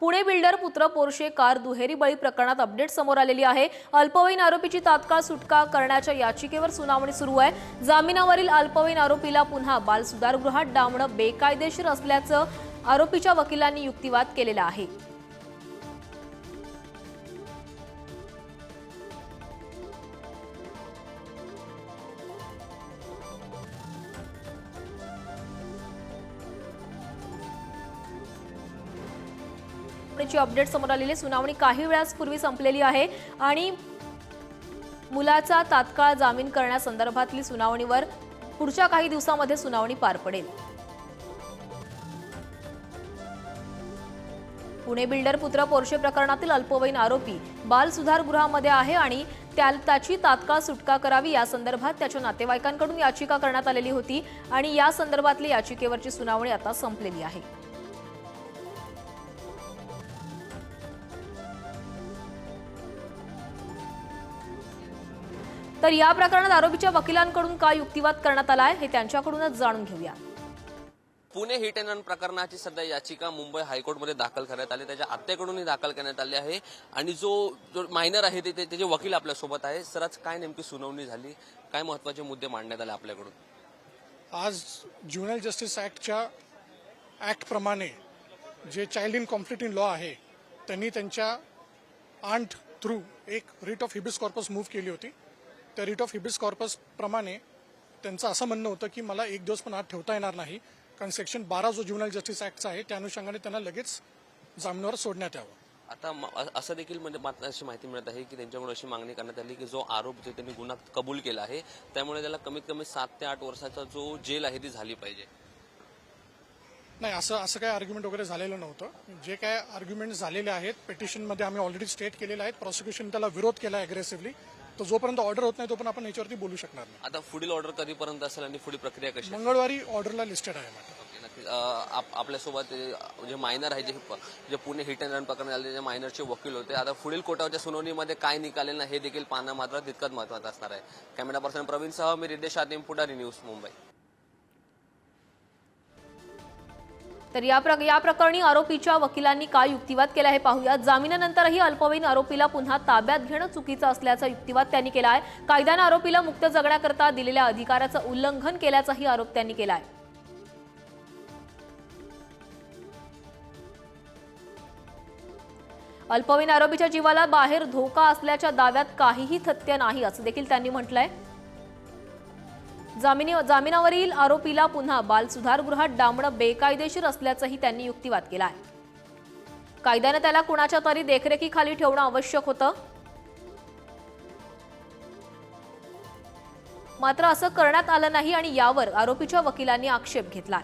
Pune builder पुत्र Porsche car दुहेरी बळी प्रकरणात अपडेट समोर आलेली आहे. अल्पवयीन आरोपीची तात्काळ सुटका करण्याच्या याचिकेवर सुनावणी सुरू आहे. जामिनावरील अल्पवयीन आरोपीला पुन्हा बाल सुधारगृहात डांबणं बेकायदेशीर असल्याचं आरोपीच्या वकिलांनी युक्तिवाद केलेला आहे. ची अपडेट समोर आलेली आहे. सुनावणी काही वेळापूर्वी संपलेली आहे आणि मुलाचा तात्काळ जामीन करण्यासंदर्भातली सुनावणीवर पुढच्या काही दिवसामध्ये सुनावणी पार पडेल पुणे बिल्डर पुत्र पोर्शे प्रकरणातील अल्पवयीन आरोपी बाल सुधारगृहामध्ये आहे आणि त्या त्याची तात्काळ सुटका करावी या संदर्भात त्याच्या नातेवाईकांकडून याचिका करण्यात आलेली होती आणि या संदर्भातली याचिकेवरची सुनावणी आता संपलेली आहे तर या प्रकरणात आरोपीच्या वकिलांकडून काय युक्तिवाद करण्यात आलाय हे त्यांच्याकडूनच जाणून घेऊया. पुणे हिट अँड रन प्रकरणाची सध्या याचिका मुंबई हायकोर्टमध्ये दाखल करण्यात आली त्याच्या आत्याकडूनही दाखल करण्यात आली आहे. आणि जो जो मायनर आहे ते ते- त्याचे वकील आपल्यासोबत आहे सर आज काय नेमकी सुनावणी झाली? काय महत्त्वाचे मुद्दे मांडण्यात आले आपल्याकडून? आज ज्युनल जस्टिस ॲक्टच्या ॲक्टप्रमाणे जे child in conflict in law आहे त्यांनी त्यांच्या आंट थ्रू एक writ of habeas corpus move केली होती. त्या रिट ऑफ हिबिस कॉर्पस प्रमाणे त्यांचं असं म्हणणं होतं की मला एक दिवस पण आत ठेवता येणार नाही कारण सेक्शन बारा जो ज्युनल जस्टिस ॲक्टचा आहे त्या अनुषंगाने त्यांना लगेच जामिनावर सोडण्यात यावं. आता असं देखील म्हणजे मात्र अशी माहिती मिळत आहे की त्यांच्याकडून अशी मागणी करण्यात आली की जो आरोप जे त्यांनी गुन्हा कबूल केला आहे त्यामुळे त्याला कमीत कमी सात ते आठ वर्षाचा जो जेल आहे ती झाली पाहिजे. नाही असं असं काय आर्ग्युमेंट वगैरे झालेलं नव्हतं. जे काय आर्ग्युमेंट झालेले आहेत पेटिशनमध्ये आम्ही ऑलरेडी स्टेट केलेले आहेत. प्रॉसिक्युशन त्याला विरोध केला अग्रेसिव्हली तर जोपर्यंत ऑर्डर होत नाही तोपर्यंत आपण याच्यावरती बोलू शकणार नाही आता पुढील ऑर्डर कधीपर्यंत असेल आणि पुढील प्रक्रिया कशी असेल? मंगळवारी ऑर्डरला लिस्टेड आहे मॅडम ओके, नक्कीच. अं, आप- आपल्यासोबत अं, जे मायनर आहे जे जे पुणे हिट अँड रन प्रकरण झाले जे मायनरचे वकील होते आता पुढील कोर्टाच्या सुनावणीमध्ये काय निकालेल ना हे देखील पाहणं मात्र तितकंच महत्वाचं असणार आहे कॅमेरा पर्सन प्रवीण सह मी रिद्धेश आदिम पुढारी न्यूज मुंबई तर या प्र या प्रकरणी आरोपीच्या वकिलांनी काय युक्तिवाद केला हे पाहूया जामिनानंतरही अल्पवयीन आरोपीला पुन्हा ताब्यात घेणं चुकीचं असल्याचा युक्तिवाद त्यांनी केला आहे. कायद्यानं आरोपीला मुक्त जगण्याकरता दिलेल्या अधिकाराचं उल्लंघन केल्याचाही आरोप त्यांनी केला आहे. अल्पवयीन आरोपीच्या जीवाला बाहेर धोका असल्याच्या दाव्यात काहीही तथ्य नाही असं देखील त्यांनी म्हटलंय. जामिनी जामिनावरील आरोपीला पुन्हा बाल सुधारगृहात डांबणं बेकायदेशीर असल्याचंही त्यांनी युक्तिवाद केला आहे कायद्यानं त्याला कुणाच्या तरी देखरेखीखाली ठेवणं आवश्यक होतं? मात्र असं करण्यात आलं नाही आणि यावर आरोपीच्या वकिलांनी आक्षेप घेतला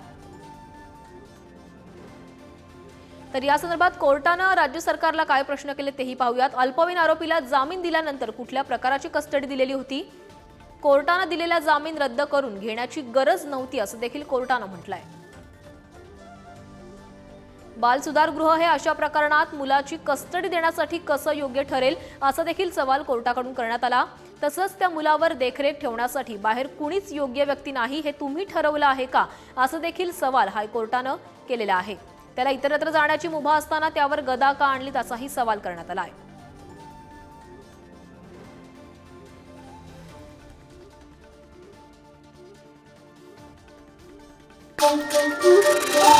तर या संदर्भात कोर्टानं राज्य सरकारला काय प्रश्न केले तेही पाहूयात. अल्पवयीन आरोपीला जामीन दिल्यानंतर कुठल्या प्रकाराची कस्टडी दिलेली होती? कोर्टानं दिलेला जामीन रद्द करून घेण्याची गरज नव्हती असं देखील कोर्टानं म्हटलंय. बालसुधारगृह हे अशा प्रकरणात मुलाची कस्टडी देण्यासाठी कसं योग्य ठरेल असा देखील सवाल कोर्टाकडून करण्यात आला. तसंच त्या मुलावर देखरेख ठेवण्यासाठी बाहेर कुणीच योग्य व्यक्ती नाही हे तुम्ही ठरवलं आहे का असं देखील सवाल हायकोर्टानं केलेला आहे. त्याला इतरत्र जाण्याची मुभा असताना त्यावर गदा का आणली त्याचाही सवाल करण्यात आला आहे Thank you.